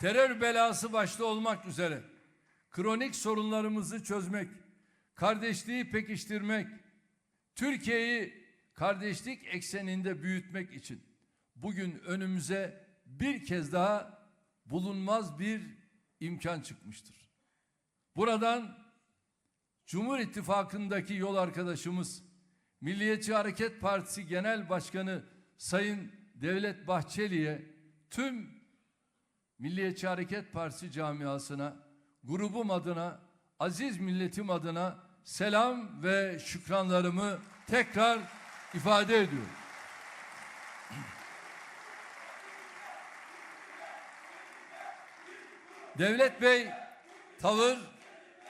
terör belası başta olmak üzere kronik sorunlarımızı çözmek, kardeşliği pekiştirmek, Türkiye'yi kardeşlik ekseninde büyütmek için bugün önümüze bir kez daha bulunmaz bir imkan çıkmıştır. Buradan Cumhur İttifakı'ndaki yol arkadaşımız Milliyetçi Hareket Partisi Genel Başkanı Sayın Devlet Bahçeli'ye tüm Milliyetçi Hareket Partisi camiasına, grubum adına, aziz milletim adına selam ve şükranlarımı tekrar ifade ediyorum. Devlet Bey tavır,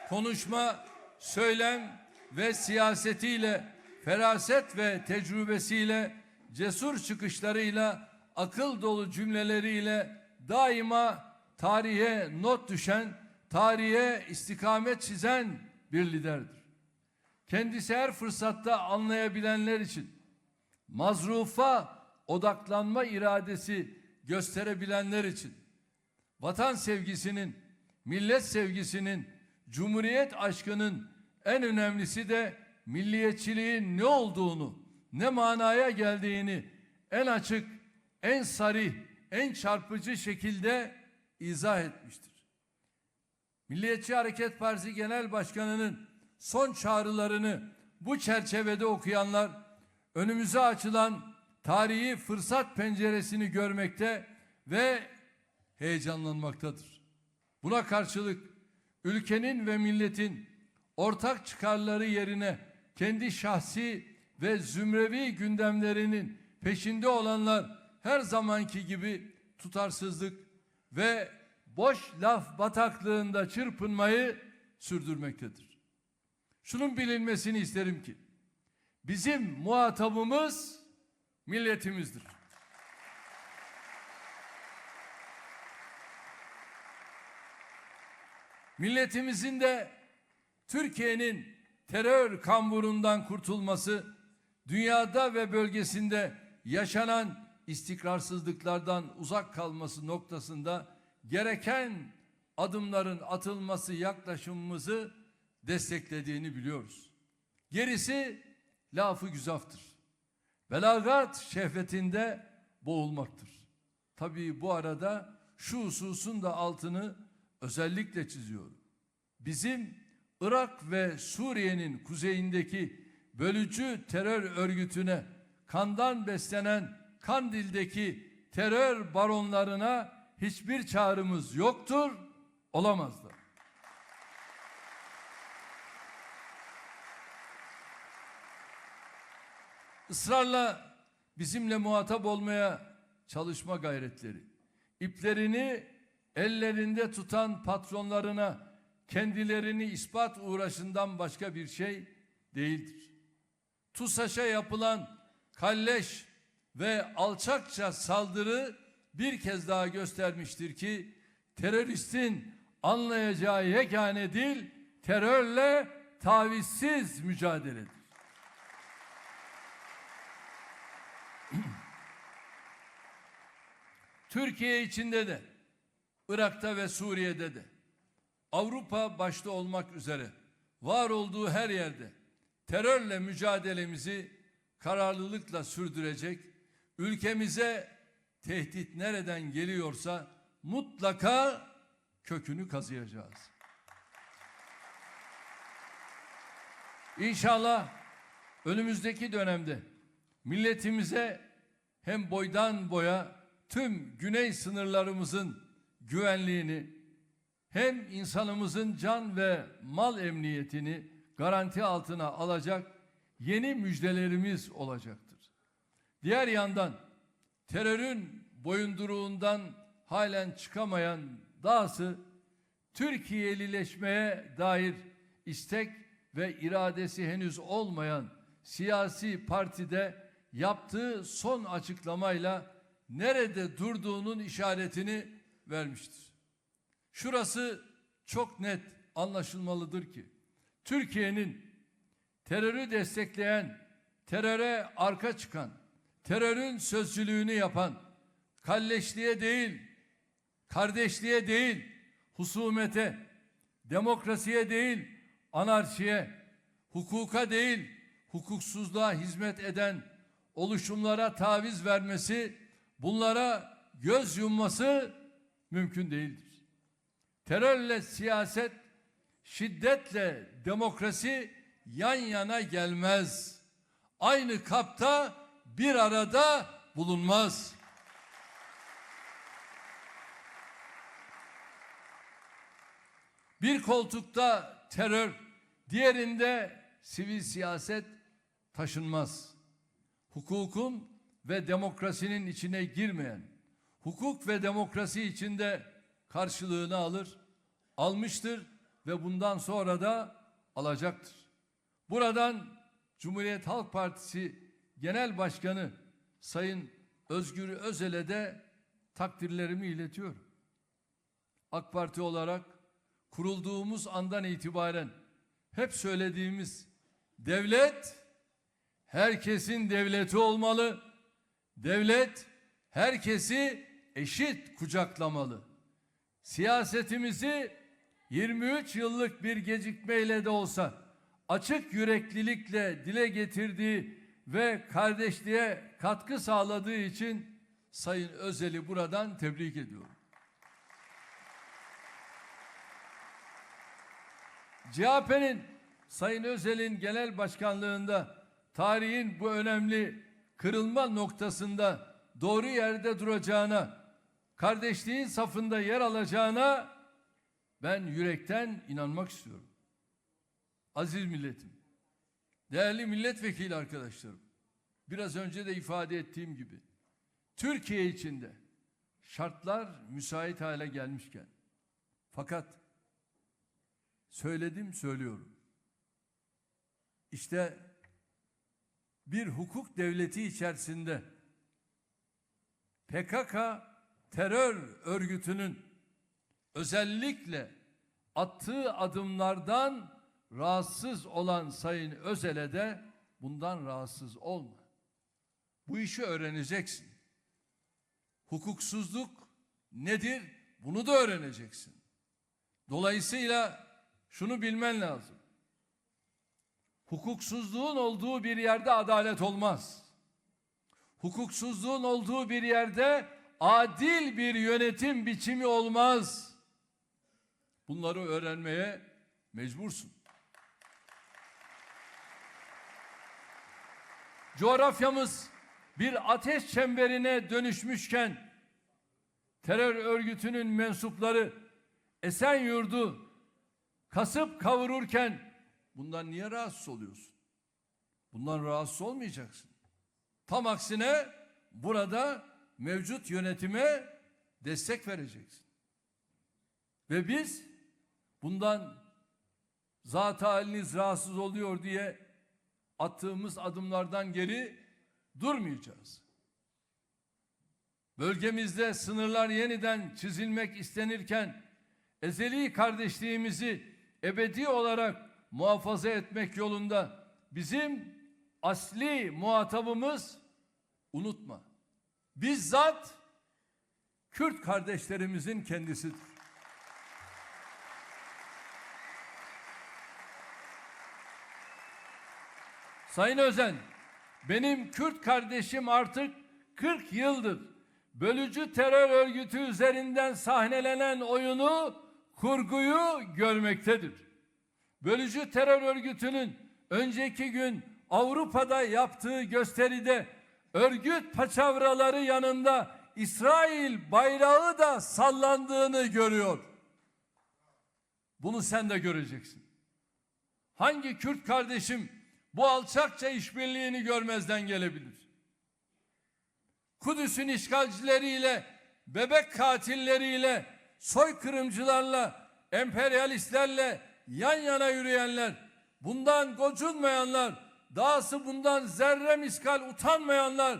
konuşma, söylem ve siyasetiyle, feraset ve tecrübesiyle, cesur çıkışlarıyla, akıl dolu cümleleriyle daima tarihe not düşen, tarihe istikamet çizen bir liderdir. Kendisi her fırsatta anlayabilenler için mazrufa odaklanma iradesi gösterebilenler için vatan sevgisinin, millet sevgisinin, cumhuriyet aşkının en önemlisi de milliyetçiliğin ne olduğunu, ne manaya geldiğini en açık, en sarih, en çarpıcı şekilde izah etmiştir. Milliyetçi Hareket Partisi Genel Başkanı'nın son çağrılarını bu çerçevede okuyanlar önümüze açılan tarihi fırsat penceresini görmekte ve heyecanlanmaktadır. Buna karşılık ülkenin ve milletin ortak çıkarları yerine kendi şahsi ve zümrevi gündemlerinin peşinde olanlar her zamanki gibi tutarsızlık ve boş laf bataklığında çırpınmayı sürdürmektedir. Şunun bilinmesini isterim ki bizim muhatabımız milletimizdir. Milletimizin de Türkiye'nin terör kamburundan kurtulması, dünyada ve bölgesinde yaşanan istikrarsızlıklardan uzak kalması noktasında gereken adımların atılması yaklaşımımızı desteklediğini biliyoruz. Gerisi lafı güzaftır. Belagat şehvetinde boğulmaktır. Tabii bu arada şu hususun da altını özellikle çiziyorum. Bizim Irak ve Suriye'nin kuzeyindeki bölücü terör örgütüne kandan beslenen Kandil'deki terör baronlarına hiçbir çağrımız yoktur, olamaz da. ısrarla bizimle muhatap olmaya çalışma gayretleri, iplerini ellerinde tutan patronlarına kendilerini ispat uğraşından başka bir şey değildir. TUSAŞ'a yapılan kalleş ve alçakça saldırı bir kez daha göstermiştir ki teröristin anlayacağı yegane dil terörle tavizsiz mücadeledir. Türkiye içinde de, Irak'ta ve Suriye'de de, Avrupa başta olmak üzere var olduğu her yerde terörle mücadelemizi kararlılıkla sürdürecek, ülkemize tehdit nereden geliyorsa mutlaka kökünü kazıyacağız. İnşallah önümüzdeki dönemde milletimize hem boydan boya tüm güney sınırlarımızın güvenliğini hem insanımızın can ve mal emniyetini garanti altına alacak yeni müjdelerimiz olacaktır. Diğer yandan terörün boyunduruğundan halen çıkamayan dahası Türkiye'lileşmeye dair istek ve iradesi henüz olmayan siyasi partide yaptığı son açıklamayla nerede durduğunun işaretini vermiştir. Şurası çok net anlaşılmalıdır ki Türkiye'nin terörü destekleyen, teröre arka çıkan, terörün sözcülüğünü yapan, kalleşliğe değil, kardeşliğe değil husumete, demokrasiye değil anarşiye, hukuka değil hukuksuzluğa hizmet eden oluşumlara taviz vermesi, bunlara göz yumması mümkün değildir. Terörle siyaset, şiddetle demokrasi yan yana gelmez. Aynı kapta bir arada bulunmaz. Bir koltukta terör, diğerinde sivil siyaset taşınmaz. Hukukun ve demokrasinin içine girmeyen, hukuk ve demokrasi içinde karşılığını alır, almıştır ve bundan sonra da alacaktır. Buradan Cumhuriyet Halk Partisi Genel Başkanı Sayın Özgür Özel'e de takdirlerimi iletiyorum. AK Parti olarak kurulduğumuz andan itibaren hep söylediğimiz devlet herkesin devleti olmalı. Devlet herkesi eşit kucaklamalı. Siyasetimizi 23 yıllık bir gecikmeyle de olsa açık yüreklilikle dile getirdiği ve kardeşliğe katkı sağladığı için Sayın Özel'i buradan tebrik ediyorum. CHP'nin Sayın Özel'in genel başkanlığında tarihin bu önemli kırılma noktasında doğru yerde duracağına, kardeşliğin safında yer alacağına ben yürekten inanmak istiyorum. Aziz milletim, değerli milletvekili arkadaşlarım, biraz önce de ifade ettiğim gibi Türkiye içinde şartlar müsait hale gelmişken fakat söyledim söylüyorum. İşte bir hukuk devleti içerisinde PKK terör örgütünün özellikle attığı adımlardan rahatsız olan Sayın Özel'e de bundan rahatsız olma. Bu işi öğreneceksin. Hukuksuzluk nedir? Bunu da öğreneceksin. Dolayısıyla şunu bilmen lazım. Hukuksuzluğun olduğu bir yerde adalet olmaz. Hukuksuzluğun olduğu bir yerde adil bir yönetim biçimi olmaz. Bunları öğrenmeye mecbursun. Coğrafyamız bir ateş çemberine dönüşmüşken terör örgütünün mensupları Esenyurt'u kasıp kavururken bundan niye rahatsız oluyorsun? Bundan rahatsız olmayacaksın. Tam aksine burada mevcut yönetime destek vereceksin. Ve biz bundan zat haliniz rahatsız oluyor diye attığımız adımlardan geri durmayacağız. Bölgemizde sınırlar yeniden çizilmek istenirken ezeli kardeşliğimizi ebedi olarak muhafaza etmek yolunda bizim asli muhatabımız unutma. Bizzat Kürt kardeşlerimizin kendisidir. Sayın Özen, benim Kürt kardeşim artık 40 yıldır bölücü terör örgütü üzerinden sahnelenen oyunu, kurguyu görmektedir. Bölücü terör örgütünün önceki gün Avrupa'da yaptığı gösteride örgüt paçavraları yanında İsrail bayrağı da sallandığını görüyor. Bunu sen de göreceksin. Hangi Kürt kardeşim bu alçakça işbirliğini görmezden gelebilir? Kudüs'ün işgalcileriyle, bebek katilleriyle, soykırımcılarla, emperyalistlerle yan yana yürüyenler, bundan gocunmayanlar, dahası bundan zerre miskal utanmayanlar,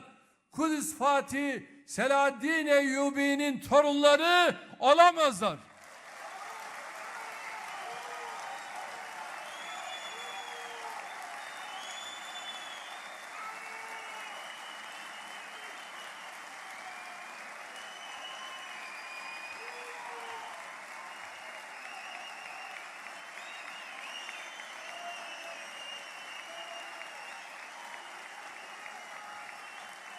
Kudüs Fatih Selahaddin Eyyubi'nin torunları olamazlar.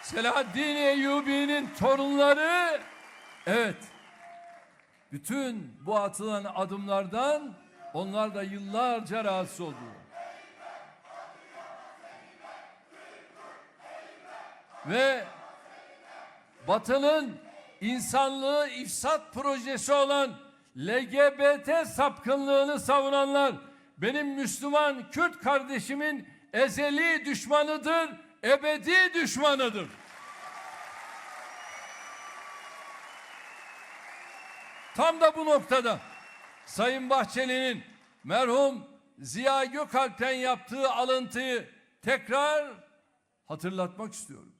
Selahaddin Eyyubi'nin torunları evet bütün bu atılan adımlardan onlar da yıllarca rahatsız oldular. Ve Batı'nın insanlığı ifsat projesi olan LGBT sapkınlığını savunanlar benim Müslüman Kürt kardeşimin ezeli düşmanıdır, ebedi düşmanıdır. Tam da bu noktada Sayın Bahçeli'nin merhum Ziya Gökalp'ten yaptığı alıntıyı tekrar hatırlatmak istiyorum.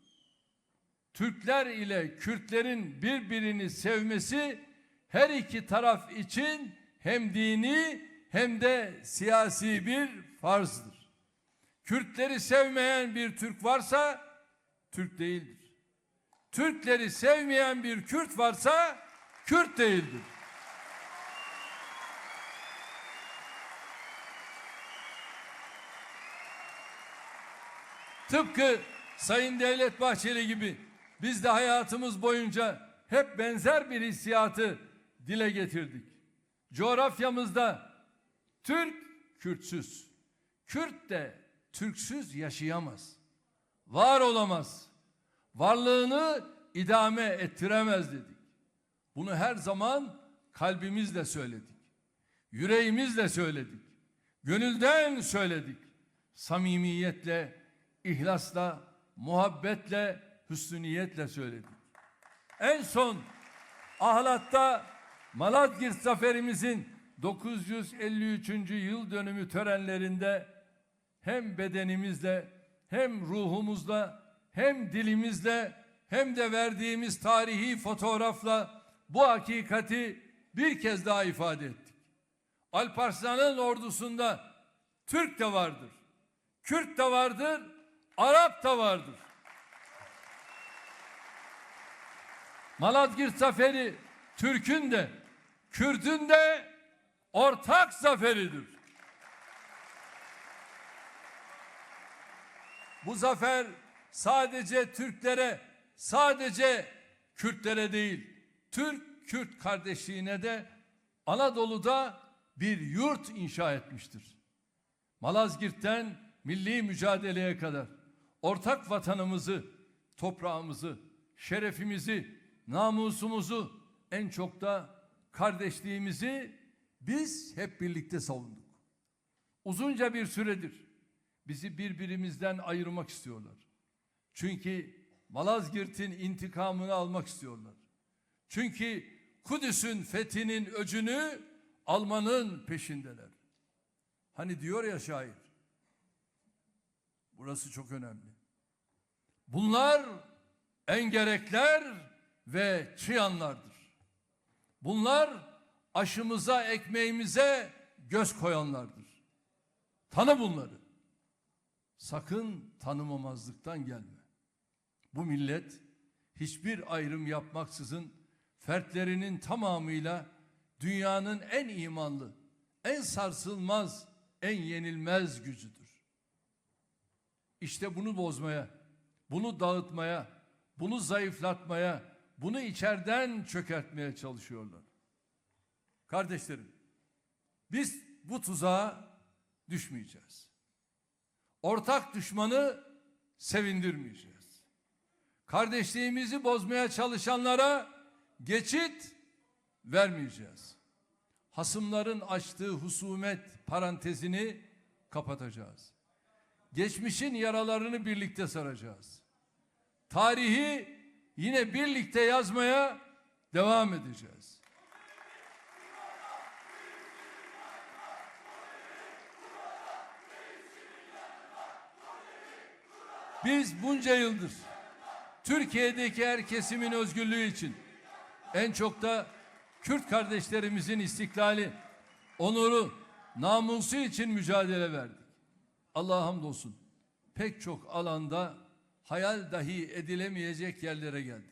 Türkler ile Kürtlerin birbirini sevmesi her iki taraf için hem dini hem de siyasi bir farzdır. Kürtleri sevmeyen bir Türk varsa Türk değildir. Türkleri sevmeyen bir Kürt varsa Kürt değildir. Tıpkı Sayın Devlet Bahçeli gibi biz de hayatımız boyunca hep benzer bir hissiyatı dile getirdik. Coğrafyamızda Türk Kürtsüz, Kürt de Türksüz yaşayamaz. Var olamaz. Varlığını idame ettiremez dedik. Bunu her zaman kalbimizle söyledik. Yüreğimizle söyledik. Gönülden söyledik. Samimiyetle, ihlasla, muhabbetle, hüsnü niyetle söyledik. En son Ahlat'ta Malazgirt zaferimizin 953. yıl dönümü törenlerinde hem bedenimizle hem ruhumuzla hem dilimizle hem de verdiğimiz tarihi fotoğrafla bu hakikati bir kez daha ifade ettik. Alparslan'ın ordusunda Türk de vardır, Kürt de vardır, Arap da vardır. Malazgirt zaferi Türk'ün de Kürt'ün de ortak zaferidir. Bu zafer sadece Türklere, sadece Kürtlere değil, Türk-Kürt kardeşliğine de Anadolu'da bir yurt inşa etmiştir. Malazgirt'ten milli mücadeleye kadar ortak vatanımızı, toprağımızı, şerefimizi, namusumuzu, en çok da kardeşliğimizi biz hep birlikte savunduk. Uzunca bir süredir bizi birbirimizden ayırmak istiyorlar. Çünkü Malazgirt'in intikamını almak istiyorlar. Çünkü Kudüs'ün fethinin öcünü almanın peşindeler. Hani diyor ya şair. Burası çok önemli. Bunlar engerekler ve çıyanlardır. Bunlar aşımıza, ekmeğimize göz koyanlardır. Tanı bunları. Sakın tanımamazlıktan gelme. Bu millet hiçbir ayrım yapmaksızın fertlerinin tamamıyla dünyanın en imanlı, en sarsılmaz, en yenilmez gücüdür. İşte bunu bozmaya, bunu dağıtmaya, bunu zayıflatmaya, bunu içeriden çökertmeye çalışıyorlar. Kardeşlerim, biz bu tuzağa düşmeyeceğiz. Ortak düşmanı sevindirmeyeceğiz. Kardeşliğimizi bozmaya çalışanlara geçit vermeyeceğiz. Hasımların açtığı husumet parantezini kapatacağız. Geçmişin yaralarını birlikte saracağız. Tarihi yine birlikte yazmaya devam edeceğiz. Biz bunca yıldır Türkiye'deki her kesimin özgürlüğü için en çok da Kürt kardeşlerimizin istiklali, onuru, namusu için mücadele verdik. Allah'a hamdolsun pek çok alanda hayal dahi edilemeyecek yerlere geldik.